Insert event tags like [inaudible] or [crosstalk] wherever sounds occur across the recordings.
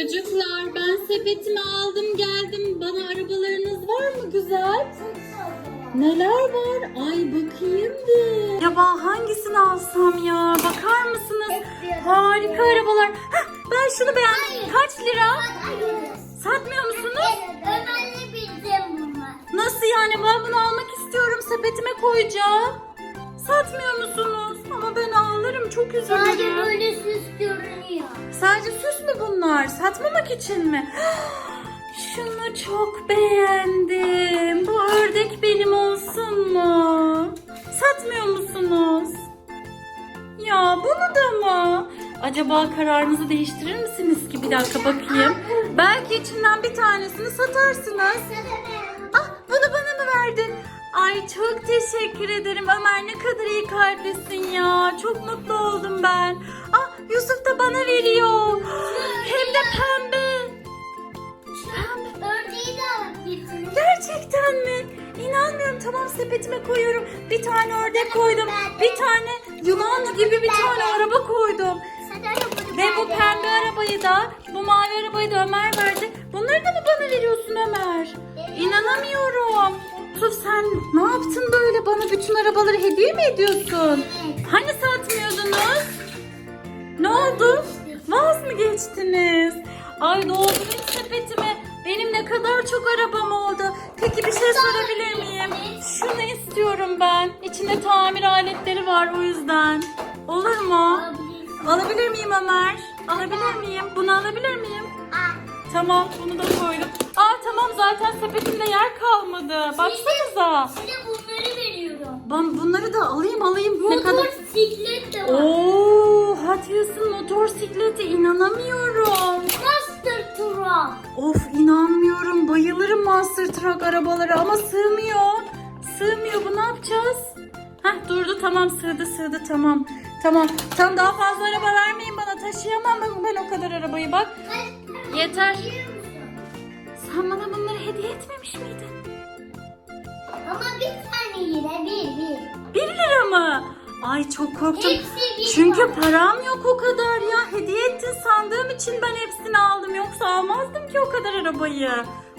Çocuklar ben sepetimi aldım geldim. Bana arabalarınız var mı güzel? Neler var? Ay bakayım bir. Acaba hangisini alsam ya? Bakar mısınız? Harika arabalar. Hah, ben şunu beğendim. Kaç lira? Satmıyor musunuz? Ömer'le bildim bunlar. Nasıl yani? Ben bunu almak istiyorum. Sepetime koyacağım. Satmıyor musunuz? Ama ben alırım. Çok Sadece üzülürüm. böyle süs görünüyor. Sadece süs mü bunlar? Satmamak için mi? [gasps] Şunu çok beğendim. Bu ördek benim olsun mu? Satmıyor musunuz? Ya bunu da mı? Acaba kararınızı değiştirir misiniz ki? Bir dakika bakayım. Belki içinden bir tanesini satarsınız. Ay çok teşekkür ederim Ömer ne kadar iyi kalplisin ya. Çok mutlu oldum ben. Ah Yusuf da bana veriyor. Hem de pembe. Ördeği de getirin. Gerçekten mi? İnanmıyorum tamam sepetime koyuyorum. Bir tane ördek koydum. Bir tane yılan gibi bir tane araba koydum. Ve bu pembe arabayı da bu mavi arabayı da Ömer verdi. Bunları da mı bana veriyorsun Ömer? İnanamıyorum. Yusuf sen ne yaptın böyle bana bütün arabaları hediye mi ediyorsun? Hani satmıyordunuz? Ne oldu? Vaz mı geçtiniz? Ay doldurun sepetime. Benim ne kadar çok arabam oldu. Peki bir şey sorabilir miyim? Şunu istiyorum ben. İçinde tamir aletleri var o yüzden. Olur mu? Alabilir miyim Ömer? Alabilir miyim? Bunu alabilir miyim? Tamam bunu da koydum. Tamam zaten sepetimde yer kalmadı. Baksanıza. Size bunları veriyorum. Ben bunları da alayım alayım. Ne kadar? Motosiklet de var. Oo, Hot Wheels'ın motosikleti inanamıyorum. Master Truck. Of inanmıyorum. Bayılırım Monster Truck arabaları ama sığmıyor. Sığmıyor. Bu ne yapacağız? Heh durdu tamam sığdı sığdı tamam. Tamam. Tam daha fazla araba vermeyin bana. Taşıyamam ben, ben o kadar arabayı bak. Yeter. Sen bana etmemiş miydin? Ama bir tane yine bir bir. Bir lira mı? Ay çok korktum. Hepsi bir Çünkü var. param yok o kadar ya. Hediye ettin sandığım için ben hepsini aldım. Yoksa almazdım ki o kadar arabayı.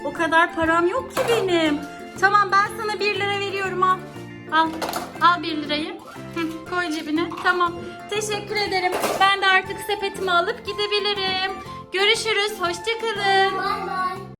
O kadar param yok ki benim. Tamam ben sana 1 lira veriyorum al. Al. Al 1 lirayı. Hı, koy cebine. Tamam. Teşekkür ederim. Ben de artık sepetimi alıp gidebilirim. Görüşürüz. Hoşçakalın. Bay bay.